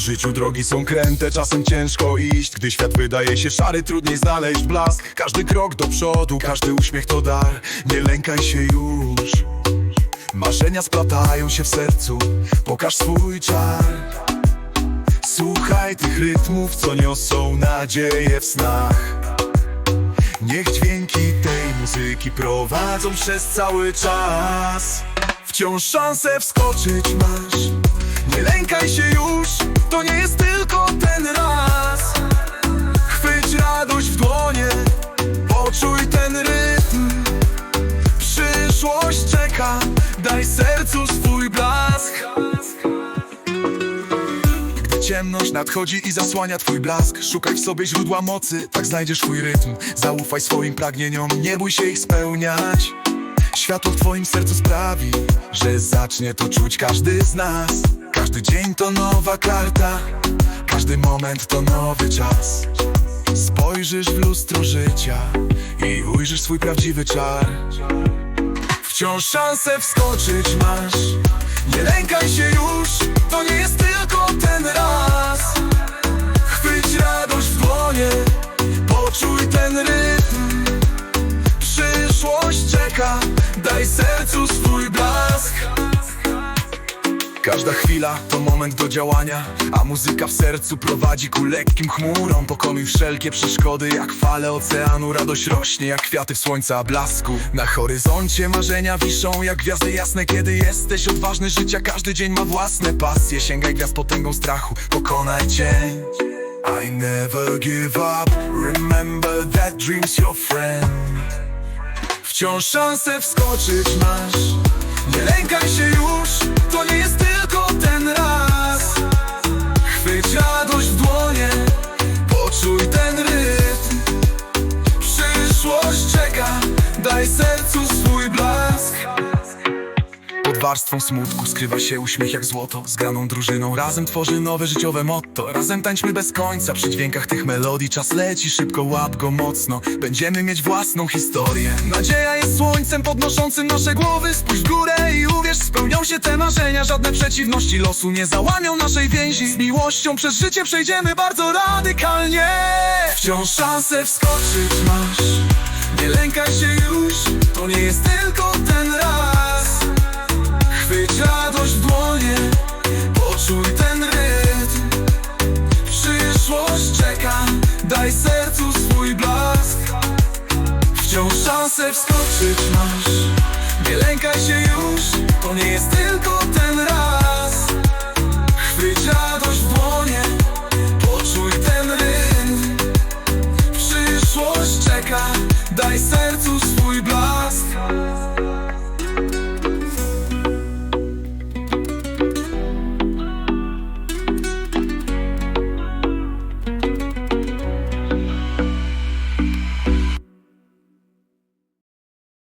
W życiu drogi są kręte, czasem ciężko iść. Gdy świat wydaje się szary, trudniej znaleźć blask. Każdy krok do przodu, każdy uśmiech to dar. Nie lękaj się już. Marzenia splatają się w sercu. Pokaż swój czar. Słuchaj tych rytmów, co niosą nadzieję w snach. Niech dźwięki tej muzyki prowadzą przez cały czas. Wciąż szansę wskoczyć masz. Nie lękaj się już, to nie jest tylko ten raz. Chwyć radość w dłonie, poczuj ten rytm. Przyszłość czeka, daj sercu swój blask. Gdy ciemność nadchodzi i zasłania twój blask Szukaj w sobie źródła mocy, tak znajdziesz swój rytm. Zaufaj swoim pragnieniom, nie bój się ich spełniać. Światło w twoim sercu sprawi, że zacznie to czuć każdy z nas Każdy dzień to nowa karta, każdy moment to nowy czas. Spojrzysz w lustro życia i ujrzysz swój prawdziwy czar. Wciąż szansę wskoczyć masz. Nie lękaj się już, to nie jest tylko ten raz. Chwyć radość w dłonie, poczuj ten rytm. Przyszłość czeka, daj sercu Każda chwila to moment do działania A muzyka w sercu prowadzi ku lekkim chmurom. Pokonuj wszelkie przeszkody jak fale oceanu. Radość rośnie jak kwiaty w słońca blasku. Na horyzoncie marzenia wiszą jak gwiazdy jasne. Kiedy jesteś odważny życia każdy dzień ma własne pasje. Sięgaj gwiazd potęgą strachu, pokonaj cień. I never give up, remember that dream's your friend. Wciąż szansę wskoczyć masz. Nie lękaj się już, warstwą smutku skrywa się uśmiech jak złoto Zgraną drużyną. Razem tworzy nowe życiowe motto. Razem tańczmy bez końca. Przy dźwiękach tych melodii Czas leci szybko, łap go mocno. Będziemy mieć własną historię. Nadzieja jest słońcem podnoszącym nasze głowy. Spójrz w górę i uwierz, spełnią się te marzenia. Żadne przeciwności losu nie załamią naszej więzi. Z miłością przez życie przejdziemy bardzo radykalnie. Wciąż szansę wskoczyć masz. Nie lękaj się już, to nie jest tylko szansę wskoczyć masz. Nie lękaj się już, to nie jest tylko ten raz